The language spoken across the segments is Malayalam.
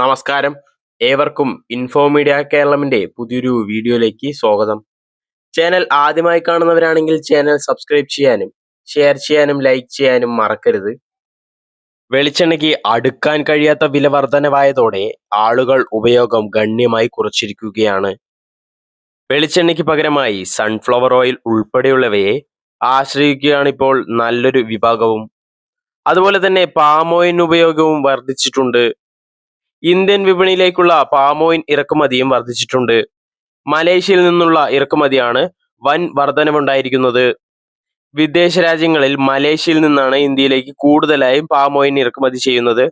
നമസ്കാരം. ഏവർക്കും ഇൻഫോ മീഡിയ പുതിയൊരു വീഡിയോയിലേക്ക് സ്വാഗതം. ചാനൽ ആദ്യമായി കാണുന്നവരാണെങ്കിൽ ചാനൽ സബ്സ്ക്രൈബ് ചെയ്യാനും ഷെയർ ചെയ്യാനും ലൈക്ക് ചെയ്യാനും മറക്കരുത്. വെളിച്ചെണ്ണയ്ക്ക് അടുക്കാൻ കഴിയാത്ത വില വർധനവായതോടെ ആളുകൾ ഉപയോഗം ഗണ്യമായി കുറച്ചിരിക്കുകയാണ്. വെളിച്ചെണ്ണയ്ക്ക് പകരമായി സൺഫ്ലവർ ഓയിൽ ഉൾപ്പെടെയുള്ളവയെ ആശ്രയിക്കുകയാണ് ഇപ്പോൾ നല്ലൊരു വിഭാഗവും. അതുപോലെ തന്നെ പാമോയിൻ ഉപയോഗവും വർദ്ധിച്ചിട്ടുണ്ട് ഇന്ത്യൻ വിപണിയിലേക്കുള്ള പാമോയിൻ ഇറക്കുമതിയും വർദ്ധിച്ചിട്ടുണ്ട്. മലേഷ്യയിൽ നിന്നുള്ള ഇറക്കുമതിയാണ് വൻ വർധനവുണ്ടായിരിക്കുന്നത്. വിദേശ രാജ്യങ്ങളിൽ മലേഷ്യയിൽ നിന്നാണ് ഇന്ത്യയിലേക്ക് കൂടുതലായും പാമോയിൻ ഇറക്കുമതി ചെയ്യുന്നത്.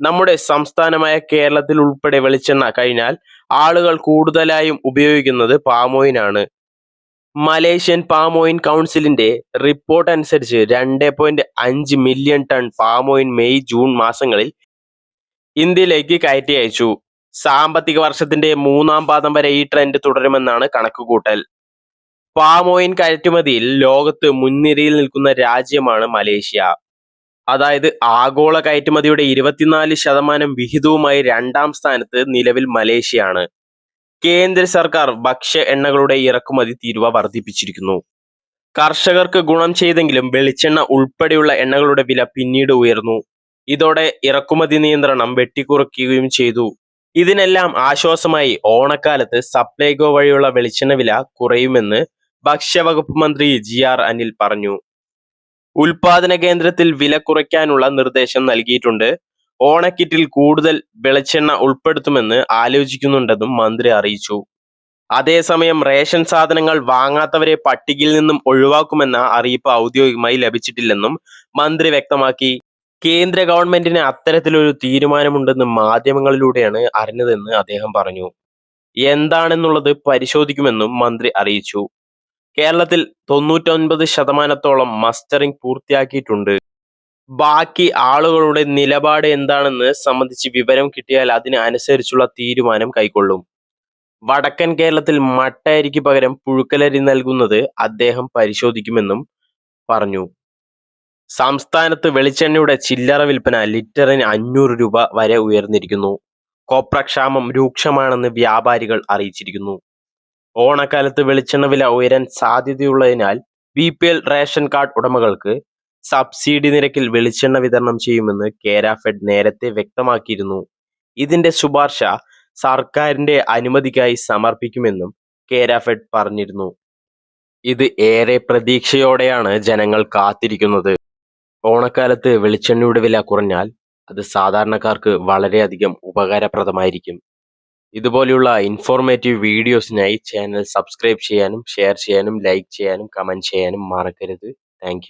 നമ്മുടെ സംസ്ഥാനമായ കേരളത്തിൽ ഉൾപ്പെടെ വെളിച്ചെണ്ണ കഴിഞ്ഞാൽ ആളുകൾ കൂടുതലായും ഉപയോഗിക്കുന്നത് പാമോയിനാണ്. മലേഷ്യൻ പാമോയിൻ കൗൺസിലിന്റെ റിപ്പോർട്ട് അനുസരിച്ച് രണ്ട് പോയിന്റ് അഞ്ച് മില്യൺ ടൺ പാമോയിൻ മെയ് ജൂൺ മാസങ്ങളിൽ ഇന്ത്യയിലേക്ക് കയറ്റി അയച്ചു. സാമ്പത്തിക വർഷത്തിന്റെ മൂന്നാം പാദം വരെ ഈ ട്രെൻഡ് തുടരുമെന്നാണ് കണക്കുകൂട്ടൽ. പാം പാമോയിൻ കയറ്റുമതിയിൽ ലോകത്ത് മുൻനിരയിൽ നിൽക്കുന്ന രാജ്യമാണ് മലേഷ്യ. അതായത് ആഗോള കയറ്റുമതിയുടെ ഇരുപത്തിനാല് ശതമാനം വിഹിതവുമായി രണ്ടാം സ്ഥാനത്ത് നിലവിൽ മലേഷ്യയാണ്. കേന്ദ്ര സർക്കാർ ഭക്ഷ്യ എണ്ണകളുടെ ഇറക്കുമതി തീരുവ വർദ്ധിപ്പിച്ചിരിക്കുന്നു. കർഷകർക്ക് ഗുണം ചെയ്തെങ്കിലും വെളിച്ചെണ്ണ ഉൾപ്പെടെയുള്ള എണ്ണകളുടെ വില പിന്നീട് ഉയർന്നു. ഇതോടെ ഇറക്കുമതി നിയന്ത്രണം വെട്ടിക്കുറയ്ക്കുകയും ചെയ്തു. ഇതിനെല്ലാം ആശ്വാസമായി ഓണക്കാലത്ത് സപ്ലൈകോ വഴിയുള്ള വെളിച്ചെണ്ണ വില കുറയുമെന്ന് ഭക്ഷ്യവകുപ്പ് മന്ത്രി ജി ആർ അനിൽ പറഞ്ഞു. ഉൽപാദന കേന്ദ്രത്തിൽ വില കുറയ്ക്കാനുള്ള നിർദ്ദേശം നൽകിയിട്ടുണ്ട്. ഓണക്കിറ്റിൽ കൂടുതൽ വെളിച്ചെണ്ണ ഉൾപ്പെടുത്തുമെന്ന് ആലോചിക്കുന്നുണ്ടെന്നും മന്ത്രി അറിയിച്ചു. അതേസമയം റേഷൻ സാധനങ്ങൾ വാങ്ങാത്തവരെ പട്ടികയിൽ നിന്നും ഒഴിവാക്കുമെന്ന അറിയിപ്പ് ഔദ്യോഗികമായി ലഭിച്ചിട്ടില്ലെന്നും മന്ത്രി വ്യക്തമാക്കി. കേന്ദ്ര ഗവൺമെന്റിന് അത്തരത്തിലൊരു തീരുമാനമുണ്ടെന്ന് മാധ്യമങ്ങളിലൂടെയാണ് അറിഞ്ഞതെന്ന് അദ്ദേഹം പറഞ്ഞു. എന്താണെന്നുള്ളത് പരിശോധിക്കുമെന്നും മന്ത്രി അറിയിച്ചു. കേരളത്തിൽ തൊണ്ണൂറ്റൊൻപത് ശതമാനത്തോളം മസ്റ്ററിംഗ് പൂർത്തിയാക്കിയിട്ടുണ്ട്. ബാക്കി ആളുകളുടെ നിലപാട് എന്താണെന്ന് സംബന്ധിച്ച് വിവരം കിട്ടിയാൽ അതിനനുസരിച്ചുള്ള തീരുമാനം കൈക്കൊള്ളും. വടക്കൻ കേരളത്തിൽ മട്ടയരിക്ക് പകരം പുഴുക്കലരി നൽകുന്നത് അദ്ദേഹം പരിശോധിക്കുമെന്നും പറഞ്ഞു. സംസ്ഥാനത്ത് വെളിച്ചെണ്ണയുടെ ചില്ലറ വിൽപ്പന ലിറ്ററിന് അഞ്ഞൂറ് രൂപ വരെ ഉയർന്നിരിക്കുന്നു. കോപ്രക്ഷാമം രൂക്ഷമാണെന്ന് വ്യാപാരികൾ അറിയിച്ചിരിക്കുന്നു. ഓണക്കാലത്ത് വെളിച്ചെണ്ണ വില ഉയരാൻ സാധ്യതയുള്ളതിനാൽ B P L ration card ഉടമകൾക്ക് സബ്സിഡി നിരക്കിൽ വെളിച്ചെണ്ണ വിതരണം ചെയ്യുമെന്ന് കേരാഫെഡ് നേരത്തെ വ്യക്തമാക്കിയിരുന്നു. ഇതിന്റെ ശുപാർശ സർക്കാരിന്റെ അനുമതിക്കായി സമർപ്പിക്കുമെന്നും കേരാഫെഡ് പറഞ്ഞിരുന്നു. ഇത് ഏറെ പ്രതീക്ഷയോടെയാണ് ജനങ്ങൾ കാത്തിരിക്കുന്നത്. ഓണക്കാലത്ത് വെളിച്ചെണ്ണയുടെ വില കുറഞ്ഞാൽ അത് സാധാരണക്കാർക്ക് വളരെയധികം ഉപകാരപ്രദമായിരിക്കും. ഇതുപോലെയുള്ള ഇൻഫോർമേറ്റീവ് വീഡിയോസിനായി ചാനൽ സബ്സ്ക്രൈബ് ചെയ്യാനും ഷെയർ ചെയ്യാനും ലൈക്ക് ചെയ്യാനും കമന്റ് ചെയ്യാനും മറക്കരുത്. താങ്ക്